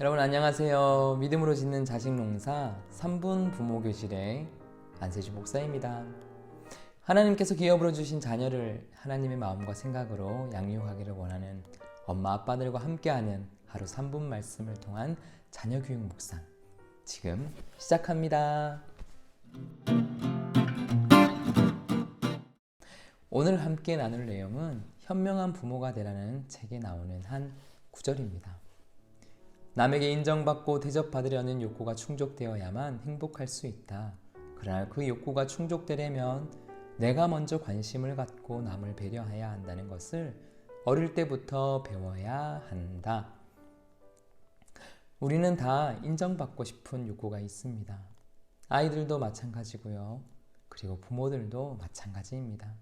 여러분 안녕하세요. 믿음으로 짓는 자식 농사 3분 부모 교실의 안세주 목사입니다. 하나님께서 기업으로 주신 자녀를 하나님의 마음과 생각으로 양육하기를 원하는 엄마 아빠들과 함께하는 하루 3분 말씀을 통한 자녀 교육 묵상 지금 시작합니다. 오늘 함께 나눌 내용은 현명한 부모가 되라는 책에 나오는 한 구절입니다. 남에게 인정받고 대접받으려는 욕구가 충족되어야만 행복할 수 있다. 그러나 그 욕구가 충족되려면 내가 먼저 관심을 갖고 남을 배려해야 한다는 것을 어릴 때부터 배워야 한다. 우리는 다 인정받고 싶은 욕구가 있습니다. 아이들도 마찬가지고요. 그리고 부모들도 마찬가지입니다.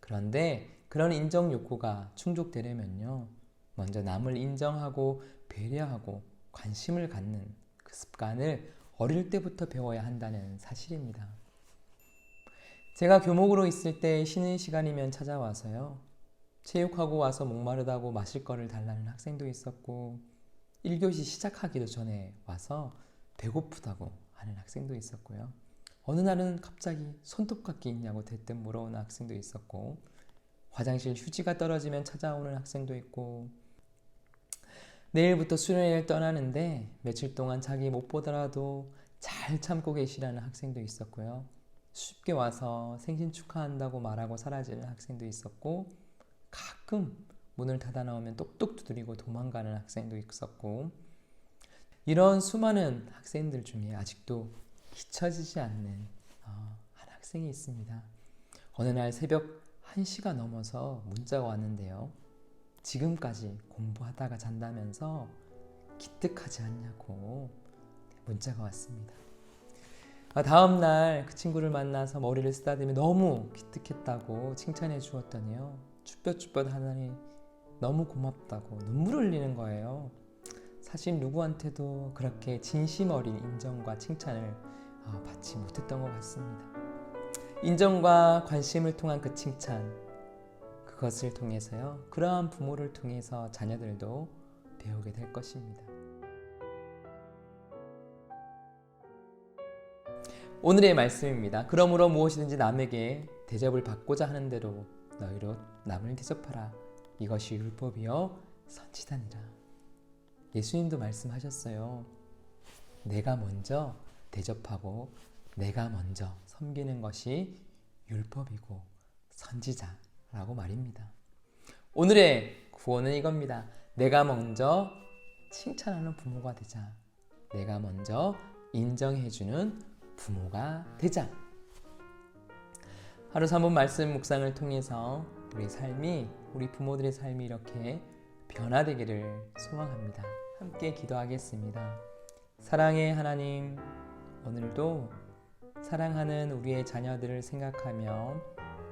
그런데 그런 인정 욕구가 충족되려면요. 먼저 남을 인정하고 배려하고 관심을 갖는 그 습관을 어릴 때부터 배워야 한다는 사실입니다. 제가 교목으로 있을 때 쉬는 시간이면 찾아와서요. 체육하고 와서 목마르다고 마실 거를 달라는 학생도 있었고 1교시 시작하기도 전에 와서 배고프다고 하는 학생도 있었고요. 어느 날은 갑자기 손톱깎이 있냐고 대뜸 물어오는 학생도 있었고 화장실 휴지가 떨어지면 찾아오는 학생도 있고 내일부터 수련회를 떠나는데 며칠 동안 자기 못 보더라도 잘 참고 계시라는 학생도 있었고요. 쉽게 와서 생신 축하한다고 말하고 사라지는 학생도 있었고 가끔 문을 닫아 나오면 똑똑 두드리고 도망가는 학생도 있었고 이런 수많은 학생들 중에 아직도 잊혀지지 않는 어, 한 학생이 있습니다. 어느 날 새벽 1시가 넘어서 문자가 왔는데요. 지금까지 공부하다가 잔다면서 기특하지 않냐고 문자가 왔습니다. 아, 다음 날 그 친구를 만나서 머리를 쓰다듬이 너무 기특했다고 칭찬해 주었더니요. 쭈뼛쭈뼛 하더니 너무 고맙다고 눈물 흘리는 거예요. 사실 누구한테도 그렇게 진심 어린 인정과 칭찬을 어, 받지 못했던 것 같습니다. 인정과 관심을 통한 그 칭찬, 그것을 통해서요. 그러한 부모를 통해서 자녀들도 배우게 될 것입니다. 오늘의 말씀입니다. 그러므로 무엇이든지 남에게 대접을 받고자 하는 대로 너희로 남을 대접하라. 이것이 율법이요 선지단이라. 예수님도 말씀하셨어요. 내가 먼저 대접하고 내가 먼저 섬기는 것이 율법이고 선지자 라고 말입니다. 오늘의 구원은 이겁니다. 내가 먼저 칭찬하는 부모가 되자. 내가 먼저 인정해주는 부모가 되자. 하루 3분 말씀 묵상을 통해서 우리 삶이 우리 부모들의 삶이 이렇게 변화되기를 소망합니다. 함께 기도하겠습니다. 사랑의 하나님, 오늘도 사랑하는 우리의 자녀들을 생각하며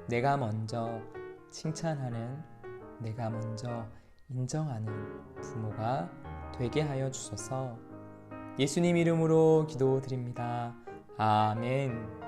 내가 먼저 칭찬하는, 내가 먼저 인정하는 부모가 되게 하여 주소서 예수님 이름으로 기도드립니다. 아멘.